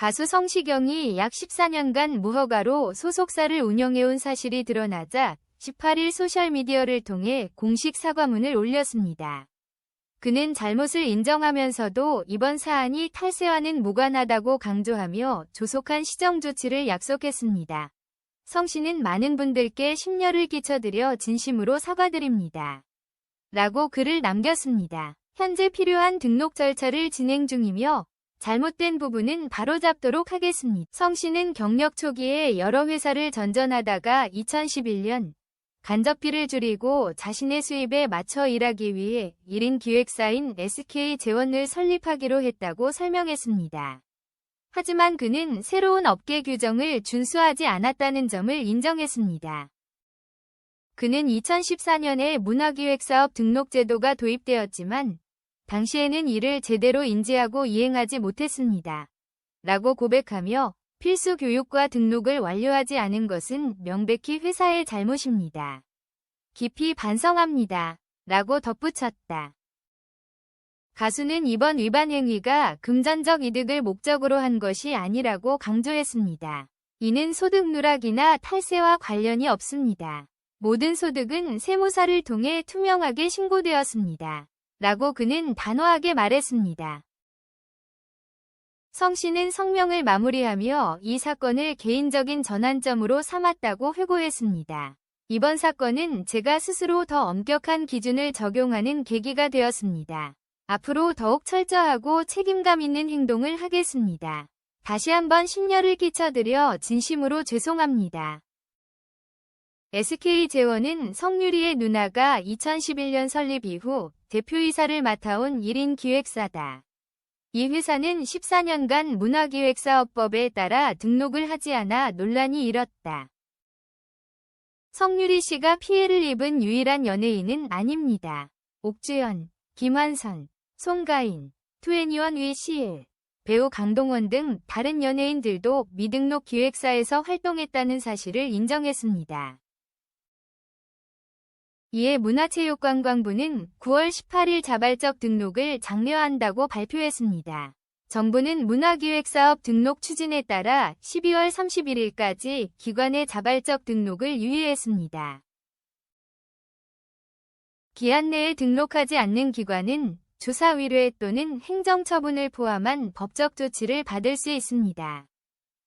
가수 성시경이 약 14년간 무허가로 소속사를 운영해온 사실이 드러나자 18일 소셜미디어를 통해 공식 사과문을 올렸습니다. 그는 잘못을 인정하면서도 이번 사안이 탈세와는 무관하다고 강조하며 조속한 시정 조치를 약속했습니다. 성 씨는 많은 분들께 심려를 끼쳐드려 진심으로 사과드립니다. 라고 글을 남겼습니다. 현재 필요한 등록 절차를 진행 중이며 잘못된 부분은 바로잡도록 하겠습니다. 성 씨는 경력 초기에 여러 회사를 전전하다가 2011년 간접비를 줄이고 자신의 수입에 맞춰 일하기 위해 1인 기획사인 SK 재원을 설립하기로 했다고 설명했습니다. 하지만 그는 새로운 업계 규정을 준수하지 않았다는 점을 인정했습니다. 그는 2014년에 문화기획사업 등록제도가 도입되었지만 당시에는 이를 제대로 인지하고 이행하지 못했습니다. 라고 고백하며 필수 교육과 등록을 완료하지 않은 것은 명백히 회사의 잘못입니다. 깊이 반성합니다. 라고 덧붙였다. 가수는 이번 위반 행위가 금전적 이득을 목적으로 한 것이 아니라고 강조했습니다. 이는 소득 누락이나 탈세와 관련이 없습니다. 모든 소득은 세무사를 통해 투명하게 신고되었습니다. 라고 그는 단호하게 말했습니다. 성 씨는 성명을 마무리하며 이 사건을 개인적인 전환점으로 삼았다고 회고했습니다. 이번 사건은 제가 스스로 더 엄격한 기준을 적용하는 계기가 되었습니다. 앞으로 더욱 철저하고 책임감 있는 행동을 하겠습니다. 다시 한번 심려를 끼쳐드려 진심으로 죄송합니다. SK재원은 성유리의 누나가 2011년 설립 이후 대표이사를 맡아온 1인 기획사다. 이 회사는 14년간 문화기획사업법에 따라 등록을 하지 않아 논란이 일었다. 성유리 씨가 피해를 입은 유일한 연예인은 아닙니다. 옥주현, 김환선, 송가인, 투애니원 위시일, 배우 강동원 등 다른 연예인들도 미등록 기획사에서 활동했다는 사실을 인정했습니다. 이에 문화체육관광부는 9월 18일 자발적 등록을 장려한다고 발표했습니다. 정부는 문화기획사업 등록 추진에 따라 12월 31일까지 기관의 자발적 등록을 유예했습니다. 기한 내에 등록하지 않는 기관은 조사위례 또는 행정처분을 포함한 법적 조치를 받을 수 있습니다.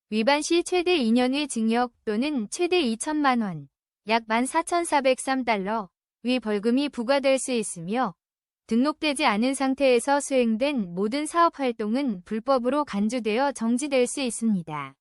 위반 시 최대 2년의 징역 또는 최대 2천만 원, 약 14,403달러, 위 벌금이 부과될 수 있으며 등록되지 않은 상태에서 수행된 모든 사업 활동은 불법으로 간주되어 정지될 수 있습니다.